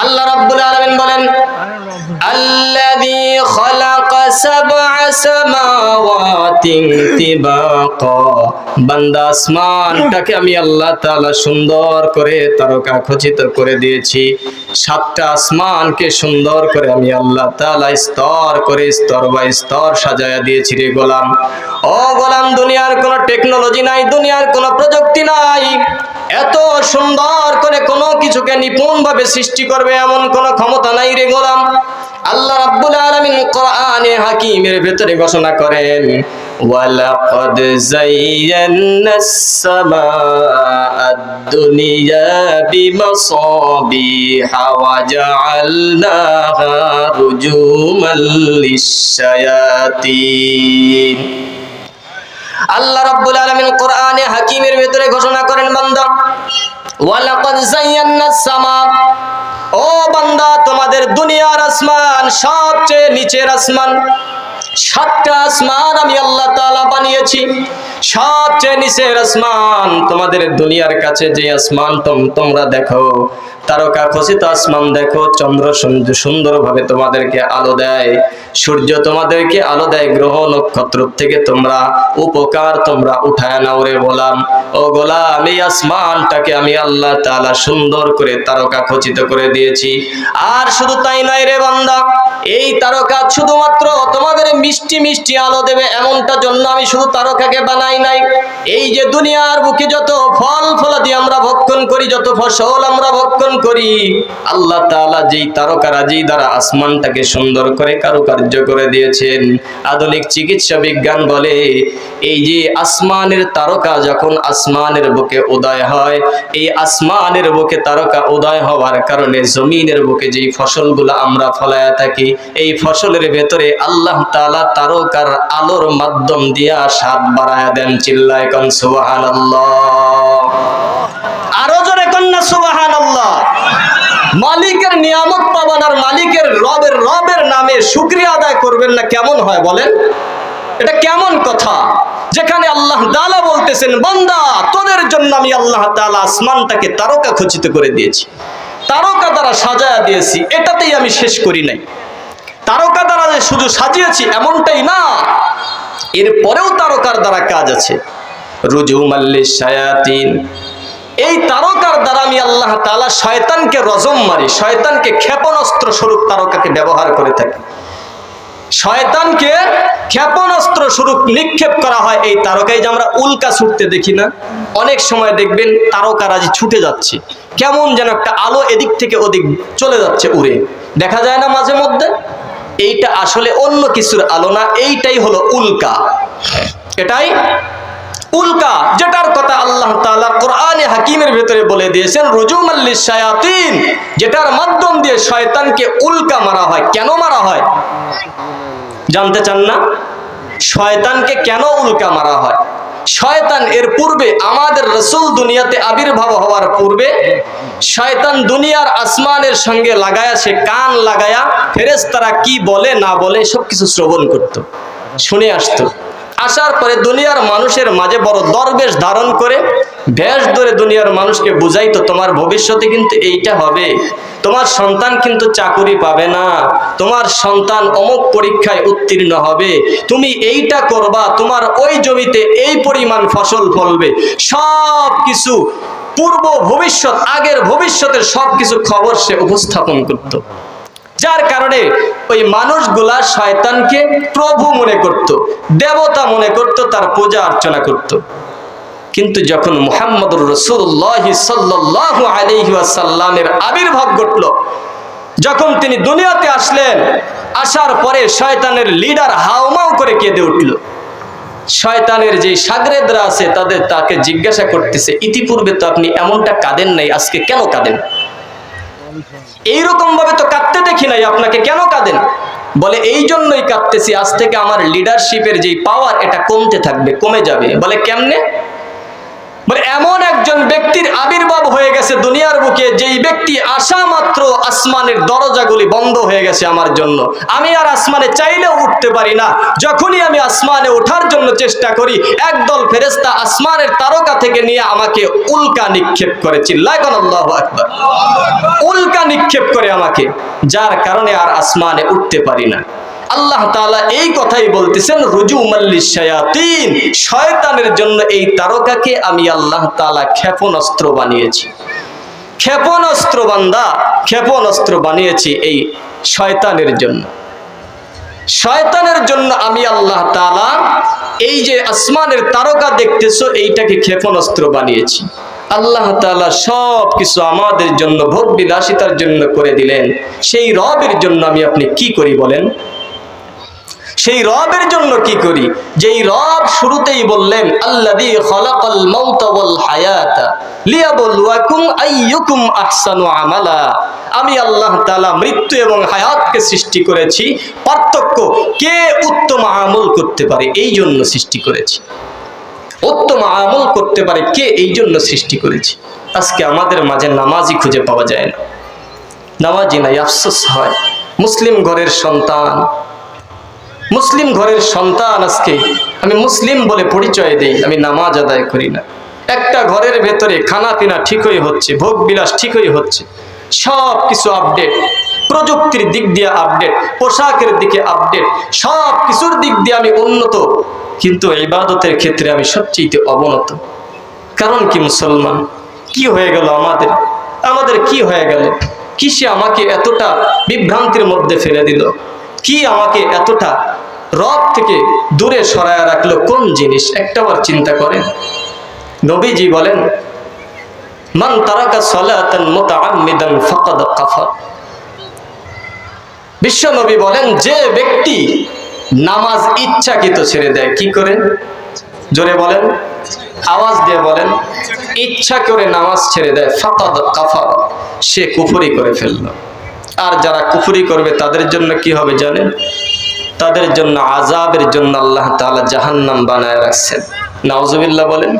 আল্লাহ রাব্বুল আলামিন বলেন, আল্লাযী খালাকা সাবআ সামাওয়াতিন তিবাকা। বান্দা আসমানটাকে আমি আল্লাহ তাআলা সুন্দর করে তারকা খচিত করে দিয়েছি। সাতটা আসমানকে সুন্দর করে আমি আল্লাহ তাআলা স্তর করে স্তর বা স্তর সাজায়া দিয়েছি রে গোলাম। ও গোলাম, দুনিয়ার কোনো টেকনোলজি নাই, দুনিয়ার কোনো প্রযুক্তি নাই। এত সুন্দর করে কোনো কিছুকে নিপুণভাবে সৃষ্টি করবে এমন কোনো ক্ষমতা নাই রে গোলাম। আল্লাহ রাব্বুল আলামিন কোরআনে হাকিমের ভেতরে ঘোষণা করেন, ওয়ালাকাদ যায়্যানা সামা আদ-দুনিয়া বিমাসাবিহা ওয়া জাআলনাহা রুজুমাল লিশ-শায়াতিন। আল্লাহ রাব্বুল আলামিন কোরআনে হাকিমের ভিতরে ঘোষণা করেন, বান্দা, ওয়ালাকাদ যায়্যানাস সামা। ও বান্দা, তোমাদের দুনিয়ার আসমান সবচেয়ে নিচের আসমান। সাতটা আসমান আমি আল্লাহ তাআলা বানিয়েছি। সবচেয়ে নিচের আসমান তোমাদের দুনিয়ার কাছে যে আসমান তোম- তোমরা দেখো। তারকা খচিত আসমান দেখো, চন্দ্র সুন্দর সুন্দরভাবে তোমাদেরকে আলো দেয়। সূর্য তোমাদেরকে আলো দেয় গ্রহ নক্ষত্র থেকে। তোমরা উপকার তোমরা উঠায় নাও রে গোলাম। ও গোলাম, এই আসমানটাকে আমি আল্লাহ তাআলা সুন্দর করে তারকা খচিত করে দিয়েছি। আর শুধু তাই নয় রে বান্দা, এই তারকা শুধুমাত্র তোমাদের মিষ্টি মিষ্টি আলো দেবে এমনটা জন্য আমি শুধু তারকাকে বানাই নাই। এই যে দুনিয়ার বুকে যত ফল ফলাদি আমরা ভক্ষণ করি, যত ফসল আমরা ভক্ষণ করি। আল্লাহ তাআলা যেই তারকারাজি দ্বারা আসমানটাকে সুন্দর করে কারুকার্য করে দিয়েছেন। আধুনিক চিকিৎসা বিজ্ঞান বলে, এই যে আসমানের তারকা যখন আসমানের বুকে উদয় হয়, এই আসমানের বুকে তারকা উদয় হওয়ার কারণে জমিনের বুকে যেই ফসলগুলো আমরা ফলায়া থাকি, এই ফসলের ভেতরে আল্লাহ তাআলা তারকার আলোর মাধ্যম দিয়া স্বাদ বাড়ায়া দেন চিল্লায় কন, সুবহানাল্লাহ। আরও জোরে কন্যা সুবহানাল্লাহ। মালিকের নিয়ামত পাবেন আর মালিকের রবের রবের নামে শুকরিয়া আদায় করবেন না, কেমন হয় বলেন? এটা কেমন কথা? যেখানে আল্লাহ তাআলা বলতেছেন, বান্দা, তোদের জন্য আমি আল্লাহ তাআলা আসমানটাকে তারকা খচিত করে দিয়েছি। তারকা দ্বারা সাজায়া দিয়েছি, এটাতেই আমি শেষ করি নাই। তারকা দ্বারা যে শুধু সাজিয়েছি, এমনটাই না। এরপরেও তারকার দ্বারা কাজ আছে। রুজু মাল্লি শায়াতিন এই তারকার দ্বারা আমি আল্লাহ তাআলা শয়তানকে রজম মারি, শয়তানকে ক্ষেপণাস্ত্র স্বরূপ তারকাকে ব্যবহার করে থাকি। শয়তানকে ক্ষেপণাস্ত্র স্বরূপ নিক্ষেপ করা হয় এই তারকায় যে আমরা উল্কা ছুটতে দেখি না। অনেক সময় দেখবেন তারকারাজি ছুটে যাচ্ছে, কেমন যেন একটা আলো এদিক থেকে ওদিক চলে যাচ্ছে উড়ে। দেখা যায় না মাঝে মধ্যে? এইটা আসলে অন্য কিছুর আলো না, এইটাই হলো উল্কা। এটাই উল্কা, যেটার কথা আল্লাহ তাআলা কোরআনে হাকিমের ভেতরে বলে দিয়েছেন রুজুম আল্লিস শায়াতিন যেটার মাধ্যম দিয়ে শয়তানকে উল্কা মারা হয়। কেন মারা হয়? জানতে চান না? শয়তানকে কেন উল্কা মারা হয়? শয়তান এর পূর্বে আমাদের রসুল দুনিয়াতে আবির্ভাব হওয়ার পূর্বে শয়তান দুনিয়ার আসমানের সঙ্গে লাগায়া, সে কান লাগায়া ফেরেশতারা কি বলে না বলে সবকিছু শ্রবণ করত। শুনে আসতো। আসার পরে দুনিয়ার মানুষের মাঝে বড় দরবেশ ধারণ করে ভেষ ধরে দুনিয়ার মানুষকে বুঝাই তো তোমার ভবিষ্যতে কিন্তু এইটা হবে। তোমার সন্তান কিন্তু চাকুরি পাবে না। তোমার সন্তান অমুক পরীক্ষায় উত্তীর্ণ হবে। তুমি এইটা করবা, তোমার ওই জমিতে এই পরিমাণ ফসল ফলবে। সব কিছু পূর্ব ভবিষ্যৎ, আগের ভবিষ্যতের সব কিছু খবর সে উপস্থাপন করত। যার কারণে ওই মানুষগুলা শয়তানকে প্রভু মনে করত, দেবতা মনে করত, তার পূজা অর্চনা করত। কিন্তু যখন মুহাম্মদুর রসুল্লাহ সাল্লাহ আলহিসাল্লামের আবির্ভাব ঘটল, যখন তিনি দুনিয়াতে আসলেন, আসার পরে শয়তানের লিডার হাউমাউ করে কেঁদে উঠল। শয়তানের যে সাগরেদরা আছে, তাদের তাকে জিজ্ঞাসা করতেছে, ইতিপূর্বে তো আপনি এমনটা কাঁদেন নাই, আজকে কেন কাঁদেন? এইরকম ভাবে তো কাঁদতে দেখি নাই, আপনাকে কেন কাঁদেন? বলে এই জন্যই কাঁদতেছি, আজ থেকে আমার লিডারশিপের যে পাওয়ার এটা কমতে থাকবে, কমে যাবে। বলে, কেমনে? বলে, এমন একজন ব্যক্তির আবির্ভাব হয়ে গেছে দুনিয়ার বুকে ব্যক্তি আসা মাত্র আসমানের দরজাগুলি বন্ধ হয়ে গেছে আমার জন্য। আমি আর আসমানে চাইলেও উঠতে পারি না। যখনই আমি আসমানে ওঠার জন্য চেষ্টা করি, একদল ফেরেস্তা আসমানের তারকা থেকে নিয়ে আমাকে উল্কা নিক্ষেপ করে। চিল্লায় কোন আল্লাহ উল্কা নিক্ষেপ করে আমাকে। যার কারণে আর আসমানে উঠতে পারি না। আল্লাহ তাআলা এই কথাই বলতেছেন, রুজু মাল্লিস শায়াতিন। শয়তানের জন্য এই তারকাকে আমি আল্লাহ তাআলা ক্ষেপণাস্ত্র বানিয়েছি। ক্ষেপণাস্ত্র বান্দা ক্ষেপণাস্ত্র বানিয়েছি এই শয়তানের জন্য। শয়তানের জন্য আমি আল্লাহ তাআলা এই যে আসমানের তারকা দেখতেছো, এইটাকে ক্ষেপণাস্ত্র বানিয়েছি। আল্লাহ তাআলা সব কিছু আমাদের জন্য ভোগ বিলাসিতার জন্য করে দিলেন। সেই রবের জন্য আমি আপনি কি করি বলেন? সেই রবের জন্য কি করি? যেই রব শুরুতেই বললেন আমালা। আমি আল্লাহ তাআলা মৃত্যু এবং হায়াতকে সৃষ্টি করেছি, পার্থক্য কে উত্তম আমল করতে পারে এই জন্য সৃষ্টি করেছি। উত্তম আমল করতে পারে কে এই জন্য সৃষ্টি করেছি। আজকে আমাদের মাঝে নামাজই খুঁজে পাওয়া যায় না। নামাজি নাই, আফসোস হয়। মুসলিম ঘরের সন্তান মুসলিম ঘরের সন্তান আজকে আমি মুসলিম বলে পরিচয় দেই, আমি নামাজ আদায় করি না। একটা ঘরের ভেতরে খানা পিনা ঠিকই হচ্ছে, ভোগ বিলাস ঠিকই হচ্ছে সব কিছু আপডেট প্রযুক্তির দিক দিয়ে আপডেট পোশাকের দিকে আপডেট সব কিছুর দিক দিয়ে আমি উন্নত, কিন্তু ইবাদতের ক্ষেত্রে আমি সবচেয়ে অবনত। কারণ কি মুসলমান? কি হয়ে গেল আমাদের? আমাদের কি হয়ে গেল? কিসে আমাকে এতটা বিভ্রান্তির মধ্যে ফেলে দিল? কি আমাকে এতটা রব থেকে দূরে সরায় রাখল কোন জিনিস? একটাবার চিন্তা করেন। নবীজি বলেন, মান তারাকা সালাতান মুতাআম্মিদান ফাকাদ কাফার। বিশ্ব নবী বলেন, যে ব্যক্তি নামাজ ইচ্ছাকৃত ছেড়ে দেয়, কি করে? জোরে বলেন, আওয়াজ দিয়ে বলেন, ইচ্ছা করে নামাজ ছেড়ে দেয়, ফাকাদ কাফার। সে কুফরি করে ফেলল। আর যারা কুফরি করবে, তাদের জন্য কি হবে জানেন? তাদের জন্য আজাবের জন্য আল্লাহ তালা জাহান্নাম বানায় রাখছেন। নাওজবিল্লা বলেন